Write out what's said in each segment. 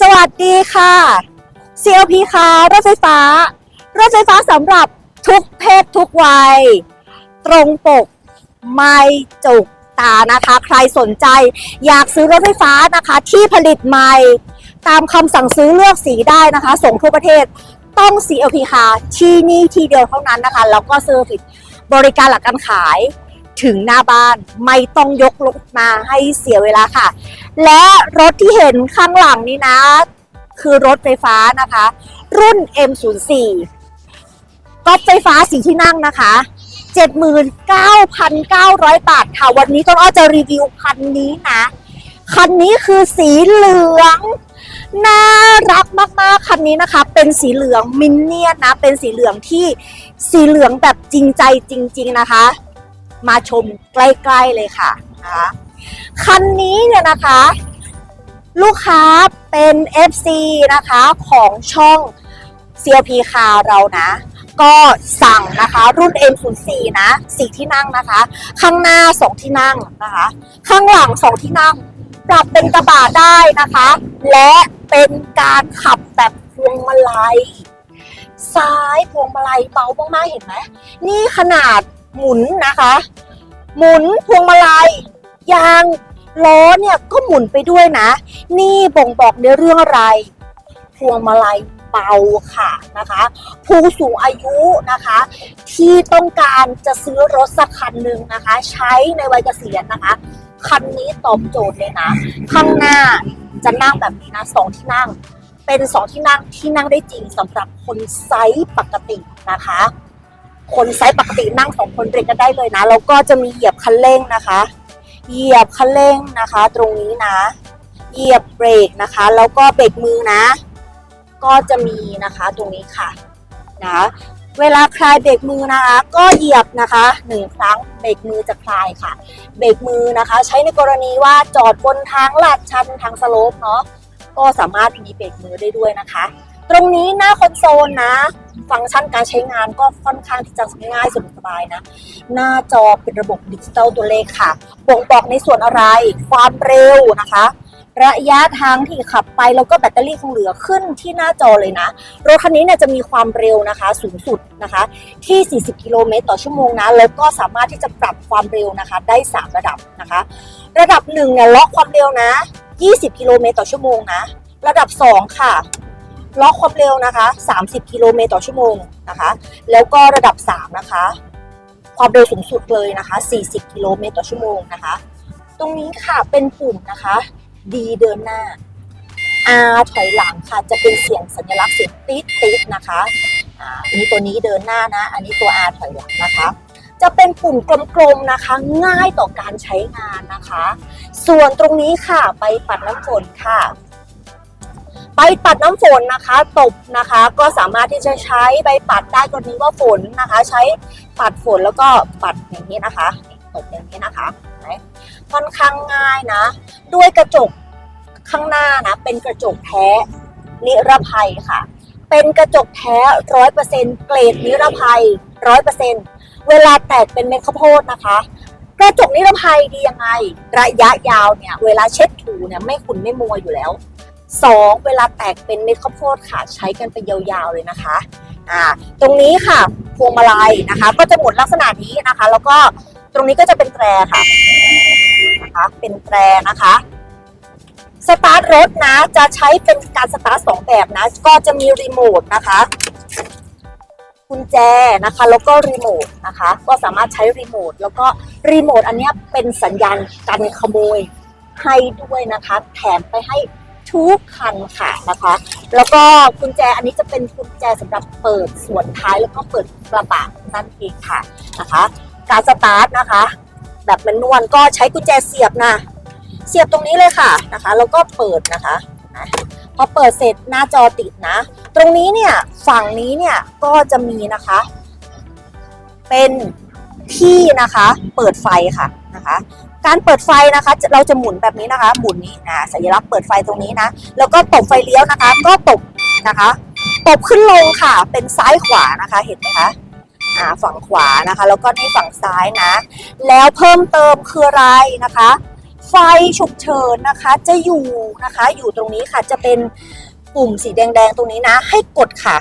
สวัสดีค่ะ CLP ค่ะรถไฟฟ้า รถไฟฟ้าสำหรับทุกเพศทุกวัย ตรงปก ไม่จุกตานะคะ ใครสนใจ อยากซื้อรถไฟฟ้านะคะที่ผลิตใหม่ ตามคำสั่งซื้อเลือกสีได้นะคะ ส่งทั่วประเทศต้อง CLP ค่ะที่นี่ที่เดียวเท่านั้นนะคะ แล้วก็เซอร์วิสบริการหลักการขาย ถึงหน้าบ้านไม่ต้องยกรถมาให้เสียเวลาค่ะ และรถที่เห็นข้างหลังนี้นะ คือรถไฟฟ้านะคะ รุ่น M04 ก็ไฟฟ้าสีที่นั่งนะคะ 79,900 บาทค่ะ วันนี้ต้นอ้อจะรีวิวคันนี้นะ คันนี้คือสีเหลือง น่ารักมากๆ คันนี้นะคะ เป็นสีเหลืองมินเนี่ยนนะเป็นสีเหลืองที่สีเหลืองแบบจริงใจจริง ๆ นะคะ มาชมใกล้ๆเลยค่ะนะคะคันนี้เนี่ยนะคะ ลูกค้าเป็น FC นะคะของช่อง CLP คาเรานะ ก็สั่งนะคะรุ่น M04 นะสี่ที่นั่งนะคะ ข้างหน้า2ที่นั่งนะคะ ข้างหลัง2ที่นั่ง ปรับเป็นกระบะได้นะคะ และเป็นการขับแบบพวงมาลัยซ้ายพวงมาลัยเบามากๆเห็นไหมนี่ขนาด หมุนนะคะ หมุนพวงมาลัยยางล้อเนี่ยก็หมุนไปด้วยนะ นี่บ่งบอกในเรื่องอะไร พวงมาลัยเบาค่ะนะคะ ผู้สูงอายุนะคะ ที่ต้องการจะซื้อรถสักคันหนึ่งนะคะ ใช้ในวัยเกษียณนะคะ คันนี้ตอบโจทย์เลยนะ ข้างหน้าจะนั่งแบบนี้นะสองที่นั่ง เป็นสองที่นั่งที่นั่งได้จริงสำหรับคนไซส์ปกตินะคะ คนไซส์ปกตินั่งสองคนเรียนกันได้เลยนะ แล้วก็จะมีเหยียบคันเร่งนะคะ เหยียบคันเร่งนะคะ ตรงนี้นะ เหยียบเบรกนะคะ แล้วก็เบรกมือนะ ก็จะมีนะคะตรงนี้ค่ะนะเวลาคลายเบรกมือนะคะ ก็เหยียบนะคะหนึ่งครั้งเบรกมือจะคลายค่ะ เบรกมือนะคะ ใช้ในกรณีว่าจอดบนทางลาดชันทางสโลปเนาะก็สามารถมีเบรกมือได้ด้วยนะคะ ตรงนี้หน้าคอนโซลนะ ฟังก์ชันการใช้งานก็ค่อนข้างที่จะง่ายสะดวกสบายนะ หน้าจอเป็นระบบดิจิตอลตัวเลขค่ะบ่งบอกในส่วนอะไร ความเร็วนะคะ ระยะทางที่ขับไปแล้วก็แบตเตอรี่คงเหลือขึ้นที่หน้าจอเลยนะ รถคันนี้เนี่ยจะมีความเร็วนะคะ สูงสุดนะคะ ที่ 40 กิโลเมตรต่อชั่วโมงนะ แล้วก็สามารถที่จะปรับความเร็วนะคะ ได้ 3 ระดับนะคะ ระดับ1เนี่ยล็อกความเร็วนะ 20 กิโลเมตรต่อชั่วโมงนะ ระดับ 2 ค่ะ ล็อกความเร็วนะคะ 30 กิโลเมตรต่อชั่วโมงนะคะ แล้วก็ระดับ 3 นะคะ ความเร็วสูงสุดเลยนะคะ 40 กิโลเมตรต่อชั่วโมงนะคะ ตรงนี้ค่ะเป็นปุ่มนะคะ D เดินหน้า R ถอยหลังค่ะจะเป็นเสียงสัญลักษณ์เสียงติ๊ดติ๊ดนะคะอ่าอันนี้ตัวนี้เดินหน้านะ อันนี้ตัว R ถอยหลังนะคะ จะเป็นปุ่มกลมๆนะคะ ง่ายต่อการใช้งานนะคะ ส่วนตรงนี้ค่ะไปปัดน้ำฝนค่ะ ใบปัดน้ำฝนนะคะตบนะคะก็สามารถที่จะใช้ใบปัดได้กรณีว่าฝนนะคะ ใช้ปัดฝนแล้วก็ปัดอย่างนี้นะคะตบอย่างนี้นะคะค่อนข้างง่ายนะ ด้วยกระจกข้างหน้านะเป็นกระจกแท้นิรภัยค่ะ เป็นกระจกแท้ร้อยเปอร์เซ็นต์เกรดนิรภัยร้อยเปอร์เซ็นต์เวลาแตกเป็นเม็ดข้าวโพดนะคะกระจกนิรภัยดียังไง ระยะยาวเนี่ย เวลาเช็ดถูเนี่ยไม่ขุ่นไม่มัวอยู่แล้ว สองเวลาแตกเป็นเม็ดข้าวโพดค่ะ ใช้กันไปยาวๆเลยนะคะอ่าตรงนี้ค่ะพวงมาลัยนะคะ ก็จะหมุนลักษณะนี้นะคะ แล้วก็ตรงนี้ก็จะเป็นแตรค่ะนะคะเป็นแตรนะคะสตาร์ทรถนะจะใช้เป็นการสตาร์ทสองแบบนะ ก็จะมีรีโมทนะคะกุญแจนะคะแล้วก็รีโมทนะคะ ก็สามารถใช้รีโมทแล้วก็รีโมทอันนี้เป็นสัญญาณกันขโมยให้ด้วยนะคะ แถมไปให้ ทุกคันค่ะนะคะ แล้วก็กุญแจอันนี้จะเป็นกุญแจสำหรับเปิดส่วนท้ายแล้วก็เปิดกระบะนั่นเองค่ะนะคะ การสตาร์ทนะคะ แบบแมนนวลก็ใช้กุญแจเสียบนะ เสียบตรงนี้เลยค่ะนะคะ แล้วก็เปิดนะคะพอเปิดเสร็จหน้าจอติดนะ ตรงนี้เนี่ยฝั่งนี้เนี่ยก็จะมีนะคะ เป็นที่นะคะ เปิดไฟค่ะนะคะ การเปิดไฟนะคะ เราจะหมุนแบบนี้นะคะ หมุนนี้นะสัญลักษณ์เปิดไฟตรงนี้นะ แล้วก็ตบไฟเลี้ยวนะคะ ก็ตบนะคะ ตบขึ้นลงค่ะ เป็นซ้ายขวานะคะ เห็นไหมคะอ่าฝั่งขวานะคะ แล้วก็นี่ฝั่งซ้ายนะ แล้วเพิ่มเติมคืออะไรนะคะ ไฟฉุกเฉินนะคะ จะอยู่นะคะ อยู่ตรงนี้ค่ะ จะเป็นปุ่มสีแดงๆตรงนี้นะ ให้กดค่ะ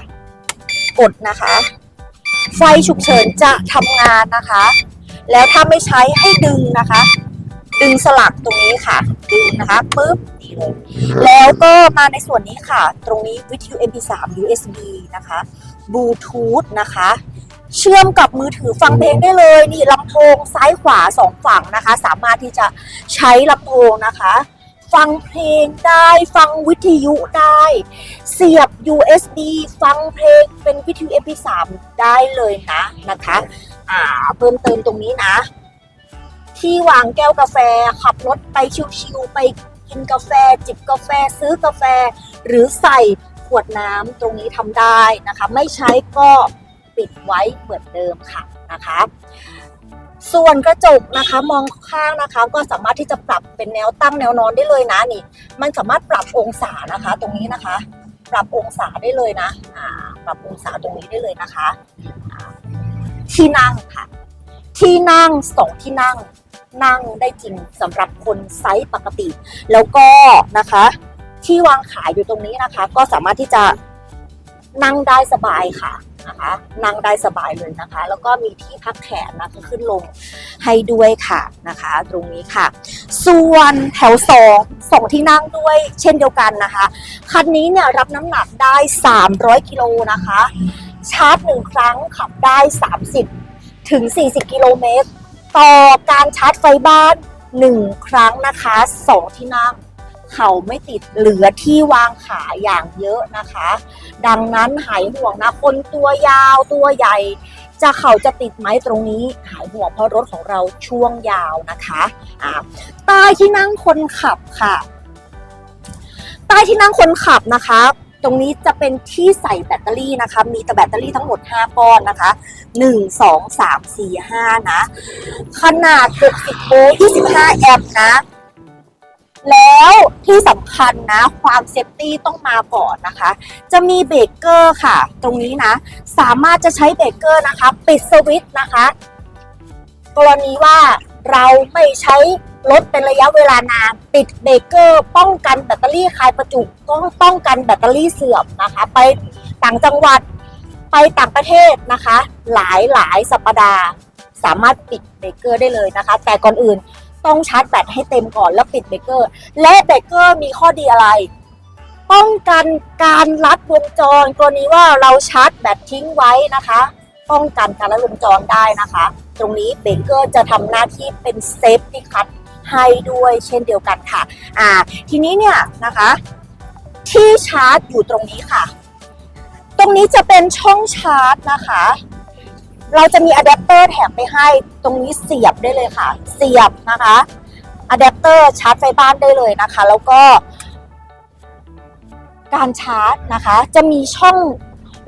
กดนะคะ ไฟฉุกเฉินจะทำงานนะคะ แล้วถ้าไม่ใช้ให้ดึงนะคะ ดึงสลักตรงนี้ค่ะ ดึงนะคะปุ๊บนี่เลยแล้วก็มาในส่วนนี้ค่ะ ตรงนี้วิทยุ MP3 USB นะคะบลูทูธนะคะ เชื่อมกับมือถือฟังเพลงได้เลย นี่ลำโพงซ้ายขวาสองฝั่งนะคะ สามารถที่จะใช้ลำโพงนะคะฟังเพลงได้ฟังวิทยุได้ เสียบ USB ฟังเพลงเป็นวิทยุ MP3 ได้เลยนะนะคะ อ่าเพิ่มเติมตรงนี้นะ ที่วางแก้วกาแฟ ขับรถไปชิวๆไปกินกาแฟ จิบกาแฟ ซื้อกาแฟ หรือใส่ขวดน้ำตรงนี้ทำได้นะคะ ไม่ใช้ก็ปิดไว้เหมือนเดิมค่ะนะคะ ส่วนกระจกนะคะมองข้างนะคะ ก็สามารถที่จะปรับเป็นแนวตั้งแนวนอนได้เลยนะนี่ มันสามารถปรับองศานะคะ ตรงนี้นะคะ ปรับองศาได้เลยนะอ่าปรับองศาตรงนี้ได้เลยนะคะ ที่นั่งค่ะ ที่นั่งสองที่นั่ง นั่งได้จริงสำหรับคนไซส์ปกติ แล้วก็นะคะ ที่วางขายอยู่ตรงนี้นะคะ ก็สามารถที่จะนั่งได้สบายค่ะนะคะนั่งได้สบายเลยนะคะ แล้วก็มีที่พักแขนนะคะขึ้นลงให้ด้วยค่ะนะคะ ตรงนี้ค่ะ ส่วนแถวสองสองที่นั่งด้วยเช่นเดียวกันนะคะ คันนี้เนี่ยรับน้ำหนักได้ 300กิโลนะคะ ชาร์จหนึ่งครั้งขับได้ 30 ถึง 40 กิโลเมตร ต่อการชาร์จไฟบ้าน 1 ครั้งนะคะ 2 ที่นั่งเขาไม่ติดเหลือที่วางขาอย่างเยอะนะคะ ดังนั้นหายห่วงนะคนตัวยาวตัวใหญ่ จะเขาจะติดไหมตรงนี้ หายห่วงเพราะรถของเราช่วงยาวนะคะอ่าใต้ที่นั่งคนขับค่ะ ใต้ที่นั่งคนขับนะคะ ตรงนี้จะเป็นที่ใส่แบตเตอรี่นะคะ มีแต่แบตเตอรี่ทั้งหมด 5 ก้อนนะคะ 1 2 3 4 5 นะ ขนาด 60โวลต์25 แอมป์นะ แล้วที่สำคัญนะ ความเซฟตี้ต้องมาก่อนนะคะ จะมีเบรกเกอร์ค่ะ ตรงนี้นะ สามารถจะใช้เบรกเกอร์นะคะ ปิดสวิตช์นะคะ กรณีว่า เราไม่ใช้รถเป็นระยะเวลานานปิดเบรกเกอร์ป้องกันแบตเตอรี่คายประจุก็ป้องกันแบตเตอรี่เสื่อมนะคะ ไปต่างจังหวัดไปต่างประเทศนะคะ หลายหลายสัปดาห์ สามารถปิดเบรกเกอร์ได้เลยนะคะ แต่ก่อนอื่นต้องชาร์จแบตให้เต็มก่อนแล้วปิดเบรกเกอร์ และเบรกเกอร์มีข้อดีอะไร ป้องกันการลัดวงจรกรณีว่าเราชาร์จแบตทิ้งไว้นะคะ ป้องกันการลัดวงจรได้นะคะ ตรงนี้เบเกอร์จะทำหน้าที่เป็นเซฟตี้คัทให้ด้วยเช่นเดียวกันค่ะ อ่า ทีนี้เนี่ยนะคะ ที่ชาร์จอยู่ตรงนี้ค่ะ ตรงนี้จะเป็นช่องชาร์จนะคะ เราจะมีอะแดปเตอร์แถมไปให้ ตรงนี้เสียบได้เลยค่ะ เสียบนะคะอะแดปเตอร์ชาร์จไฟบ้านได้เลยนะคะ แล้วก็ การชาร์จนะคะ จะมีช่อง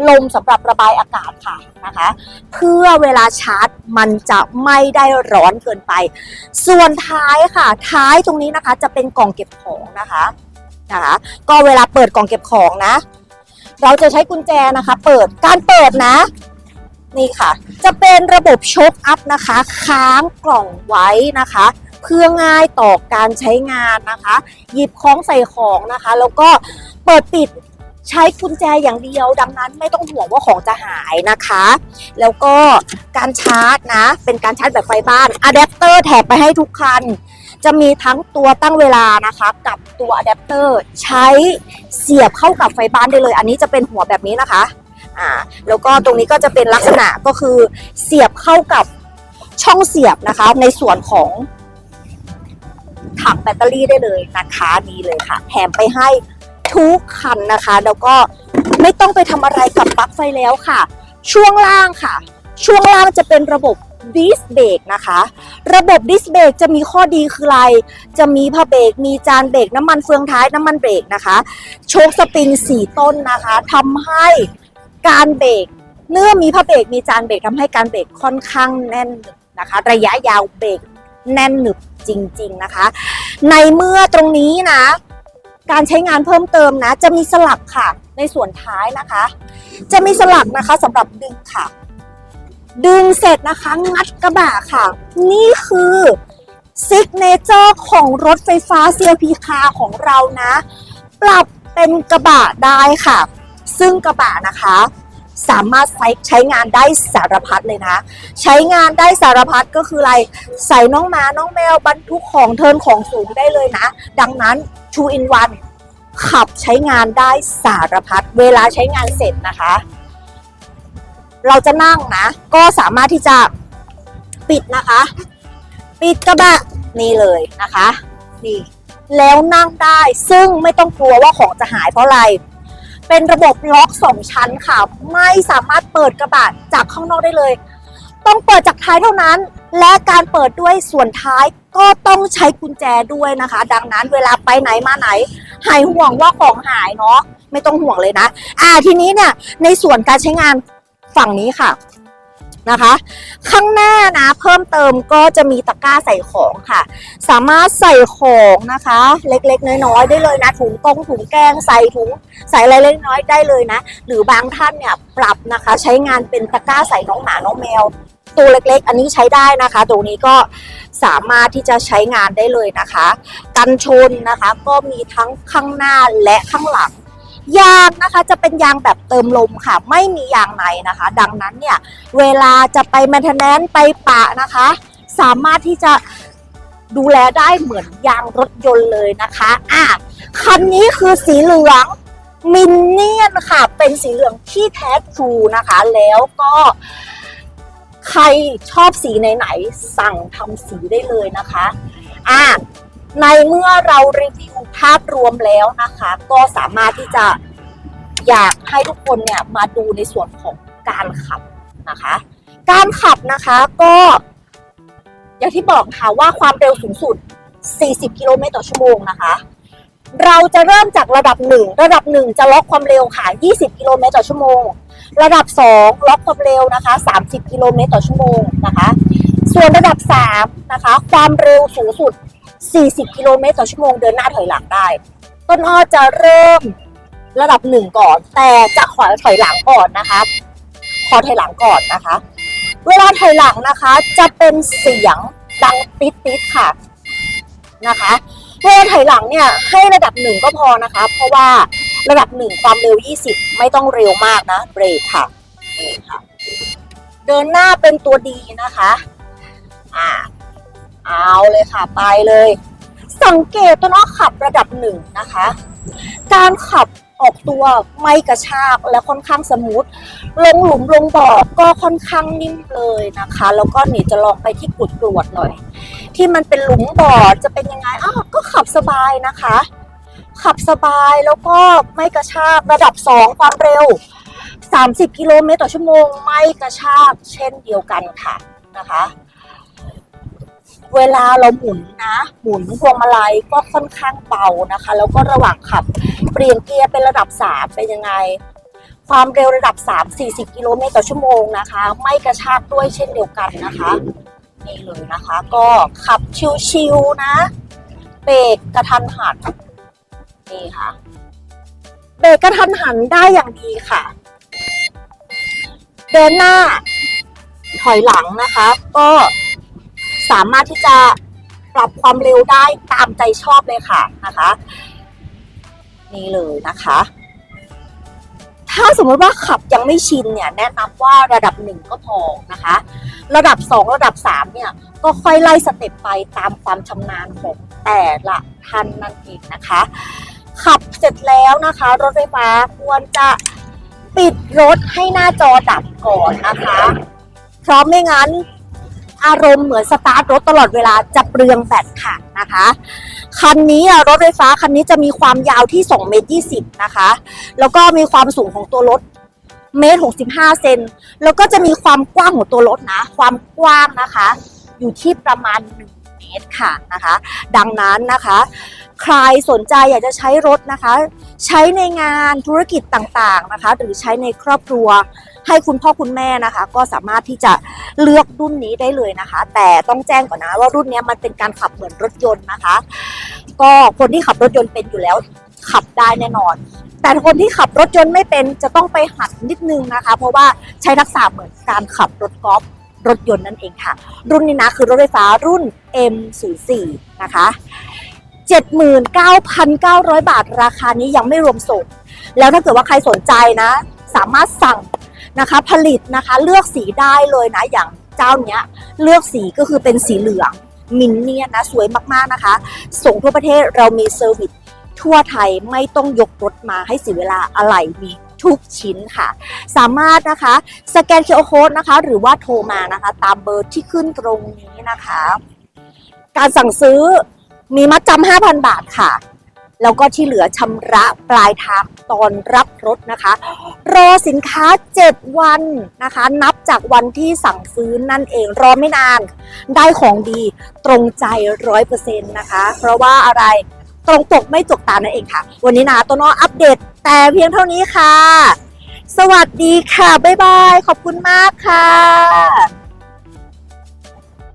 ลมสำหรับระบายอากาศค่ะนะคะ เพื่อเวลาชาร์จมันจะไม่ได้ร้อนเกินไป ส่วนท้ายค่ะ ท้ายตรงนี้นะคะจะเป็นกล่องเก็บของนะคะนะคะ ก็เวลาเปิดกล่องเก็บของนะ เราจะใช้กุญแจนะคะ เปิดการเปิดนะ นี่ค่ะ จะเป็นระบบโชคอัพนะคะ ค้างกล่องไว้นะคะเพื่อง่ายต่อการใช้งานนะคะ หยิบของใส่ของนะคะ แล้วก็เปิดปิด ใช้กุญแจอย่างเดียว ดังนั้นไม่ต้องห่วงว่าของจะหายนะคะ แล้วก็การชาร์จนะ เป็นการชาร์จแบบไฟบ้านอะแดปเตอร์แถมไปให้ทุกคัน จะมีทั้งตัวตั้งเวลานะคะ กับตัวอะแดปเตอร์ใช้เสียบเข้ากับไฟบ้านได้เลย อันนี้จะเป็นหัวแบบนี้นะคะอ่าแล้วก็ตรงนี้ก็จะเป็นลักษณะก็คือเสียบเข้ากับช่องเสียบนะคะ ในส่วนของถังแบตเตอรี่ได้เลยนะคะนี่เลยค่ะ แถมไปให้ ทุกคันนะคะ แล้วก็ไม่ต้องไปทำอะไรกับปลั๊กไฟแล้วค่ะ ช่วงล่างค่ะ ช่วงล่างจะเป็นระบบดิสเบรกนะคะ ระบบดิสเบรกจะมีข้อดีคืออะไร จะมีผ้าเบรก มีจานเบรก น้ำมันเฟืองท้าย น้ำมันเบรกนะคะ โชคสปริงสี่ต้นนะคะทำให้การเบรกเนื่อมีผ้าเบรก มีจานเบรกทำให้การเบรกค่อนข้างแน่นนะคะ ระยะยาวเบรกแน่นหนึบจริง ๆนะคะ ในเมื่อตรงนี้นะ การใช้งานเพิ่มเติมนะ จะมีสลักค่ะ ในส่วนท้ายนะคะ จะมีสลักนะคะสำหรับดึงค่ะ ดึงเสร็จนะคะงัดกระบะค่ะ นี่คือซิกเนเจอร์ของรถไฟฟ้า CLP คาของเรานะ ปรับเป็นกระบะได้ค่ะ ซึ่งกระบะนะคะ สามารถใช้ใช้งานได้สารพัดเลยนะ ใช้งานได้สารพัดก็คืออะไร ใส่น้องหมา น้องแมวบรรทุกของเทินของสูงได้เลยนะ ดังนั้น two in one ขับใช้งานได้สารพัดเวลาใช้งานเสร็จนะคะ เราจะนั่งนะ ก็สามารถที่จะปิดนะคะ ปิดกระบะนี่เลยนะคะ นี่ แล้วนั่งได้ซึ่งไม่ต้องกลัวว่าของจะหายเพราะอะไร เป็นระบบล็อกสองชั้นค่ะ ไม่สามารถเปิดกระบะจากข้างนอกได้เลย ต้องเปิดจากท้ายเท่านั้น และการเปิดด้วยส่วนท้ายก็ต้องใช้กุญแจด้วยนะคะ ดังนั้นเวลาไปไหนมาไหน หายห่วงว่าของหายเนาะไม่ต้องห่วงเลยนะ อ่าทีนี้เนี่ยในส่วนการใช้งานฝั่งนี้ค่ะ นะคะ ข้างหน้านะเพิ่มเติมก็จะมีตะกร้าใส่ของค่ะ สามารถใส่ของนะคะ เล็กๆ น้อยๆได้เลยนะ ถุงกงถุงแกงใส่ถุงใส่อะไรเล็กน้อยได้เลยนะ หรือบางท่านเนี่ยปรับนะคะ ใช้งานเป็นตะกร้าใส่น้องหมาน้องแมวตัวเล็กๆ อันนี้ใช้ได้นะคะ ตรงนี้ก็สามารถที่จะใช้งานได้เลยนะคะ กันชนนะคะ ก็มีทั้งข้างหน้าและข้างหลัง ยางนะคะจะเป็นยางแบบเติมลมค่ะ ไม่มียางในนะคะ ดังนั้นเนี่ยเวลาจะไปแมนเทนแนนไปปะนะคะ สามารถที่จะดูแลได้เหมือนยางรถยนต์เลยนะคะอะคันนี้คือสีเหลืองมินเนี่ยนค่ะ เป็นสีเหลืองที่แท้ทรูนะคะ แล้วก็ใครชอบสีไหนๆสั่งทำสีได้เลยนะคะ อะ ในเมื่อเรารีวิวภาพรวมแล้วนะคะ ก็สามารถที่จะอยากให้ทุกคนเนี่ยมาดูในส่วนของการขับนะคะ การขับนะคะก็ อย่างที่บอกค่ะว่าความเร็วสูงสุด 40 กิโลเมตรต่อชั่วโมงนะคะ เราจะเริ่มจากระดับ 1 ระดับ 1 จะล็อกความเร็วค่ะ 20 กิโลเมตรต่อชั่วโมง ระดับ 2 ล็อกความเร็วนะคะ 30 กิโลเมตรต่อชั่วโมงนะคะ ส่วนระดับ 3 นะคะ ความเร็วสูงสุด 40 กิโลเมตรต่อชั่วโมงเดินหน้าถอยหลังได้ ต้นอ้อจะเริ่มระดับ1ก่อน แต่จะขอถอยหลังก่อนนะคะ ขอถอยหลังก่อนนะคะ เวลาถอยหลังนะคะ จะเป็นเสียงดังติดติดๆค่ะนะคะเวลาถอยหลังเนี่ยให้ระดับหนึ่งก็พอนะคะ เพราะว่าระดับหนึ่งความเร็ว 20 ไม่ต้องเร็วมากนะเบรกค่ะนี่ค่ะ เดินหน้าเป็นตัวดีนะคะ อ่า เอาเลยค่ะไปเลย สังเกตตัวน้องขับระดับหนึ่งนะคะ การขับออกตัวไม่กระชากและค่อนข้างสมูทลงหลุมลงบ่อก็ค่อนข้างนิ่มเลยนะคะ แล้วก็นี่จะลองไปที่กรวดกรวดๆหน่อย ที่มันเป็นหลุมบ่อจะเป็นยังไงอ้าวก็ขับสบายนะคะ ขับสบายแล้วก็ไม่กระชากระดับ 2 ความเร็ว 30 กิโลเมตรต่อชั่วโมงไม่กระชากเช่นเดียวกันค่ะนะคะ เวลาเราหมุนนะ หมุนพวงมาลัยก็ค่อนข้างเบานะคะ แล้วก็ระหว่างขับ เปลี่ยนเกียร์เป็นระดับ 3 เป็นยังไง ความเร็วระดับ 3 40 กิโลเมตรต่อชั่วโมงนะคะ ไม่กระชากด้วยเช่นเดียวกันนะคะนี่เลยนะคะ ก็ขับชิวๆนะเบรกกระทันหันนี่ค่ะเบรกกระทันหันได้อย่างดีค่ะ เดินหน้าถอยหลังนะคะ ก็ สามารถที่จะปรับความเร็วได้ตามใจชอบเลยค่ะนะคะ นี่เลยนะคะ ถ้าสมมติว่าขับยังไม่ชินเนี่ยแนะนำว่าระดับหนึ่งก็พอนะคะ ระดับสองระดับสามเนี่ยก็ค่อยไล่สเต็ปไปตามความชำนาญของแต่ละท่านนั่นเองนะคะ ขับเสร็จแล้วนะคะ รถไฟฟ้าควรจะปิดรถให้หน้าจอดับก่อนนะคะ เพราะไม่งั้น อารมณ์เหมือนสตาร์ทรถตลอดเวลาจะเปลืองแบตค่ะนะคะ คันนี้รถไฟฟ้าคันนี้จะมีความยาวที่2เมตร20นะคะ แล้วก็มีความสูงของตัวรถเมตร65เซนแล้วก็จะมีความกว้างของตัวรถนะ ความกว้างนะคะ อยู่ที่ประมาณ1เมตรค่ะนะคะ ดังนั้นนะคะ ใครสนใจอยากจะใช้รถนะคะ ใช้ในงานธุรกิจต่างๆนะคะ หรือใช้ในครอบครัว ให้คุณพ่อคุณแม่นะคะ ก็สามารถที่จะเลือกรุ่นนี้ได้เลยนะคะ แต่ต้องแจ้งก่อนนะว่ารุ่นนี้มันเป็นการขับเหมือนรถยนต์นะคะ ก็คนที่ขับรถยนต์เป็นอยู่แล้วขับได้แน่นอน แต่คนที่ขับรถยนต์ไม่เป็นจะต้องไปหัดนิดนึงนะคะ เพราะว่าใช้ทักษะเหมือนการขับรถกอล์ฟรถยนต์นั่นเองค่ะ รุ่นนี้นะคือรถไฟฟ้ารุ่น M04 นะคะ 79,900 บาทราคานี้ยังไม่รวมส่ง แล้วถ้าเกิดว่าใครสนใจนะ สามารถสั่ง นะคะ ผลิตนะคะเลือกสีได้เลยนะอย่างเจ้าเนี้ยเลือกสีก็คือเป็นสีเหลืองมินเนี่ยนะสวยมากๆนะคะ ส่งทั่วประเทศเรามีเซอร์วิสทั่วไทยไม่ต้องยกรถมาให้เสียเวลาอะไรมีทุกชิ้นค่ะ สามารถนะคะสแกนเคอร์โค้ดนะคะ หรือว่าโทรมานะคะ ตามเบอร์ที่ขึ้นตรงนี้นะคะ การสั่งซื้อมีมัดจำ5,000 บาทค่ะ แล้วก็ที่เหลือชำระปลายทางตอนรับรถนะคะ รอสินค้า 7 วันนะคะ นับจากวันที่สั่งซื้อนั่นเองรอไม่นาน ได้ของดีตรงใจร้อยเปอร์เซ็นต์นะคะ เพราะว่าอะไรตรงปกไม่จกตานั่นเองค่ะ วันนี้นะต้นอ้ออัปเดตแต่เพียงเท่านี้ค่ะ สวัสดีค่ะ บ๊ายบาย ขอบคุณมากค่ะ